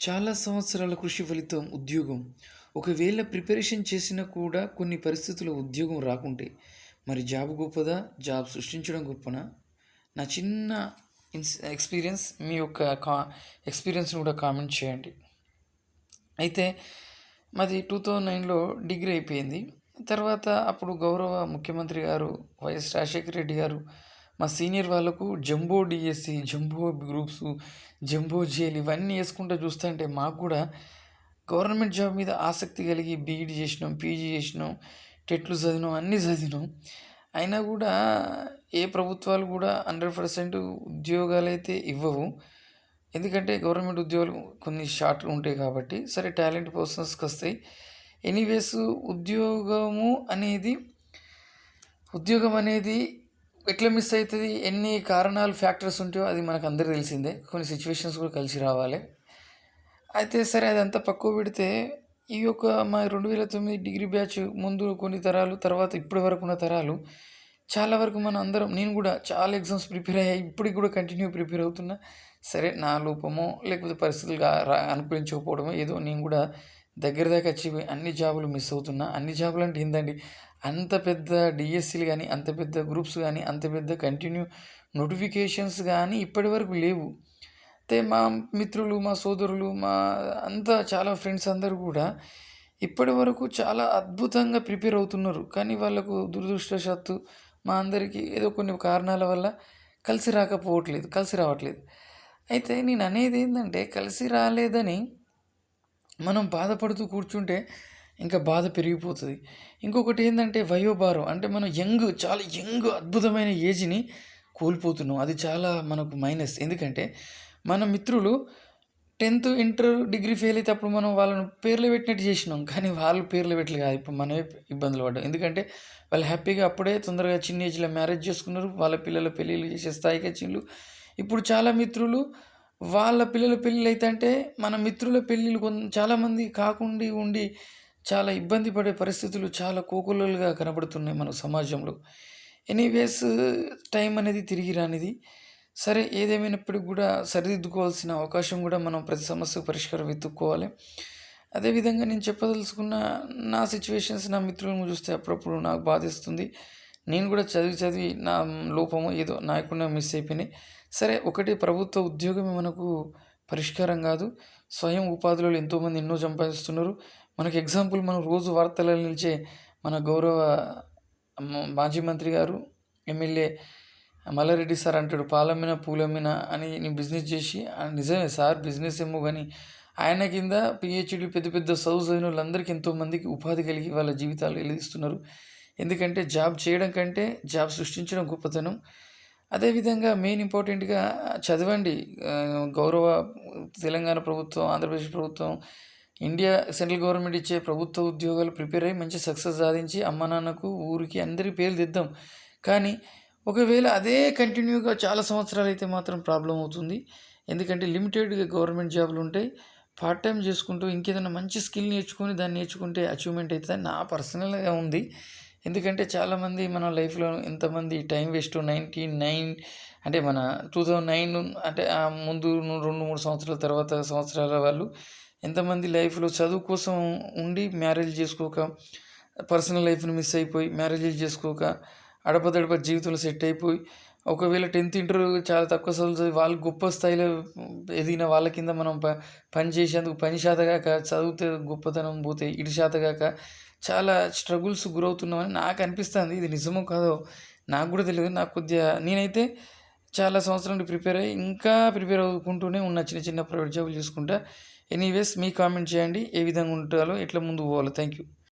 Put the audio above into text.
చాలా సంవత్సరాల కృషి ఫలితం ఉద్యోగం. ఒకవేళ ప్రిపరేషన్ చేసినా కూడా కొన్ని పరిస్థితుల్లో ఉద్యోగం రాకుంటే, మరి జాబ్ గొప్పదా? జాబ్ సృష్టించడం గొప్పనా? నా చిన్న ఇన్స్ ఎక్స్‌పీరియన్స్ మీ యొక్క కా ఎక్స్‌పీరియన్స్‌ని కూడా కామెంట్ చేయండి. అయితే మాది 2009లో డిగ్రీ అయిపోయింది. తర్వాత అప్పుడు గౌరవ ముఖ్యమంత్రి గారు వైఎస్ రాజశేఖర రెడ్డి గారు మా సీనియర్ వాళ్ళకు jumbo DSC jumbo groups, jumbo జేఈఈలు ఇవన్నీ యేసుకుంటా చూస్తుంటే మాకు కూడా గవర్నమెంట్ జాబ్ మీద ఆసక్తి కలిగి బీఈడీ చేసినాం, పీజీ చేసినాం, టెట్లు చదివినాం, అన్నీ చదివినాం. అయినా కూడా ఏ ప్రభుత్వాలు కూడా హండ్రెడ్ పర్సెంట్ ఉద్యోగాలు అయితే ఇవ్వవు. ఎందుకంటే గవర్నమెంట్ ఉద్యోగాలు కొన్ని షార్ట్లు ఉంటాయి కాబట్టి. సరే టాలెంట్ పర్సన్స్కి వస్తాయి ఎనీవేస్ ఉద్యోగము అనేది ఉద్యోగం అనేది ఎట్లా మిస్ అవుతుంది ఎన్ని కారణాలు, ఫ్యాక్టర్స్ ఉంటాయో అది మనకు అందరికీ తెలిసిందే. కొన్ని సిచ్యువేషన్స్ కూడా కలిసి రావాలి. అయితే సరే అదంతా పక్కకు పెడితే, ఈ యొక్క మా 2009 డిగ్రీ బ్యాచ్ ముందు కొన్ని తరాలు, తర్వాత ఇప్పటి వరకు ఉన్న తరాలు చాలా వరకు మనం అందరం నేను కూడా చాలా ఎగ్జామ్స్ ప్రిపేర్ అయ్యాయి. ఇప్పటికి కూడా కంటిన్యూ ప్రిపేర్ అవుతున్నా. సరే నా లోపమో, లేకపోతే పరిస్థితులు రా అనుకూలించకపోవడమో ఏదో నేను కూడా దగ్గర దాకా అచీవ్ అన్ని జాబులు మిస్ అవుతున్నా. అన్ని జాబులు అంటే ఏంటండి అంత పెద్ద డిఎస్సీలు కానీ అంత పెద్ద గ్రూప్స్ కానీ అంత పెద్ద కంటిన్యూ నోటిఫికేషన్స్ కానీ ఇప్పటి వరకు లేవు. అయితే మా మిత్రులు, మా సోదరులు, మా అంతా చాలా ఫ్రెండ్స్ అందరూ కూడా ఇప్పటి వరకు చాలా అద్భుతంగా ప్రిపేర్ అవుతున్నారు. కానీ వాళ్ళకు దురదృష్టవశాత్తు మా అందరికీ ఏదో కొన్ని కారణాల వల్ల కలిసి రాకపోవట్లేదు. కలిసి రావట్లేదు. అయితే నేను అనేది ఏంటంటే కలిసి రాలేదని మనం బాధపడుతూ కూర్చుంటే ఇంకా బాధ పెరిగిపోతుంది ఇంకొకటి ఏంటంటే వయోభారం. అంటే మనం యంగ్ చాలా యంగ్ అద్భుతమైన ఏజ్‌ని కోల్పోతున్నాం. అది చాలా మనకు మైనస్. ఎందుకంటే మన మిత్రులు 10థ్, ఇంటర్, డిగ్రీ ఫెయిల్ అయితే అప్పుడు మనం వాళ్ళని పేర్లు పెట్టినట్టు చేసినాం. కానీ వాళ్ళు పేర్లు పెట్టలే కాదు. ఇప్పుడు మనమే ఇబ్బందులు పడ్డాం. ఎందుకంటే వాళ్ళు హ్యాపీగా అప్పుడే తొందరగా చిన్న ఏజ్‌లో మ్యారేజ్ చేసుకున్నారు. వాళ్ళ పిల్లల పెళ్ళిళ్ళు చేసే స్థాయికి వచ్చిండ్రు. ఇప్పుడు చాలా మిత్రులు వాళ్ళ పిల్లల పెళ్ళిళ్ళు అంటే మన మిత్రుల పెళ్ళిళ్ళు కొంత చాలామంది కాకుండి ఉండి చాలా ఇబ్బంది పడే పరిస్థితులు చాలా కోకొల్లలుగా కనబడుతున్నాయి మన సమాజంలో. ఎనీవేస్ టైం అనేది తిరిగి రానిది. సరే ఏదేమైనప్పటికీ కూడా సరిదిద్దుకోవాల్సిన అవకాశం కూడా మనం ప్రతి సమస్యకు పరిష్కారం వెతుక్కోవాలి. అదేవిధంగా నేను చెప్పదలుచుకున్న నా సిచ్యువేషన్స్ నా మిత్రులను చూస్తే అప్పుడప్పుడు నాకు బాధేస్తుంది. నేను కూడా చదివి చదివి నా లోపము ఏదో నాయకుండా మిస్ అయిపోయినాయి. సరే ఒకటి ప్రభుత్వ ఉద్యోగమే మనకు పరిష్కారం కాదు. స్వయం ఉపాధిలో ఎంతోమంది ఎన్నో సంపాదిస్తున్నారు. మనకు ఎగ్జాంపుల్ మనం రోజు వార్తలలో నిలిచే మన గౌరవ మాజీ మంత్రి గారు, ఎమ్మెల్యే మల్లారెడ్డి సార్ అంటాడు పాలమ్మిన, పూలమ్మిన అని నేను బిజినెస్ చేసి నిజమే సార్ బిజినెస్ ఏమో కానీ ఆయన కింద పీహెచ్‌డీ పెద్ద పెద్ద చదువు చదివినోళ్ళందరికీ ఎంతోమందికి ఉపాధి కలిగి వాళ్ళ జీవితాలు వెలిగిస్తున్నారు. ఎందుకంటే జాబ్ చేయడం కంటే జాబ్ సృష్టించడం గొప్పతనం. అదేవిధంగా మెయిన్ ఇంపార్టెంట్‌గా చదవండి. గౌరవ తెలంగాణ ప్రభుత్వం, ఆంధ్రప్రదేశ్ ప్రభుత్వం, ఇండియా సెంట్రల్ గవర్నమెంట్ ఇచ్చే ప్రభుత్వ ఉద్యోగాలు ప్రిపేర్ అయ్యి మంచి సక్సెస్ సాధించి అమ్మ, నాన్నకు, ఊరికి అందరి పేర్లు తెద్దాం. కానీ ఒకవేళ అదే కంటిన్యూగా చాలా సంవత్సరాలు అయితే మాత్రం ప్రాబ్లం అవుతుంది. ఎందుకంటే లిమిటెడ్‌గా గవర్నమెంట్ జాబ్‌లు ఉంటాయి. పార్ట్ టైం చేసుకుంటూ ఇంకేదైనా మంచి స్కిల్ నేర్చుకొని దాన్ని నేర్చుకుంటే అచీవ్‌మెంట్ అయితదని నా పర్సనల్‌గా ఉంది. ఎందుకంటే చాలామంది మన లైఫ్‌లో ఎంతమంది టైం వేస్ట్ 99 అంటే మన 2009 అంటే ఆ ముందు 2, 3 సంవత్సరాల తర్వాత సంవత్సరాల వాళ్ళు ఎంతమంది లైఫ్‌లో చదువు కోసం ఉండి మ్యారేజ్ చేసుకోక, పర్సనల్ లైఫ్‌ని మిస్ అయిపోయి మ్యారేజ్ చేసుకోక, అడపదడప జీవితంలో సెట్ అయిపోయి, ఒకవేళ 10థ్, ఇంటర్ చాలా తక్కువ చదువుతుంది వాళ్ళు గొప్ప స్థాయిలో ఎదిగిన వాళ్ళ కింద మనం ప పని చేసేందుకు పని శాతగాక చదివితే గొప్పతనం పోతే ఇటు శాతగాక చాలా స్ట్రగుల్స్ గురవుతున్నామని నాకు అనిపిస్తుంది. ఇది నిజమో కాదో నాకు కూడా తెలియదు నాకు కొద్దిగా నేనైతే చాలా సంవత్సరం నుండి ప్రిపేర్ అయ్యి ఇంకా ప్రిపేర్ అవుకుంటూనే ఉన్నా. చిన్న చిన్న ప్రైవేట్ జాబులు చూసుకుంటా ఎనీవేస్ మీ కామెంట్ చేయండి. ఏ విధంగా ఉంటాలో ఎట్లా ముందు పోవాలో. Thank you.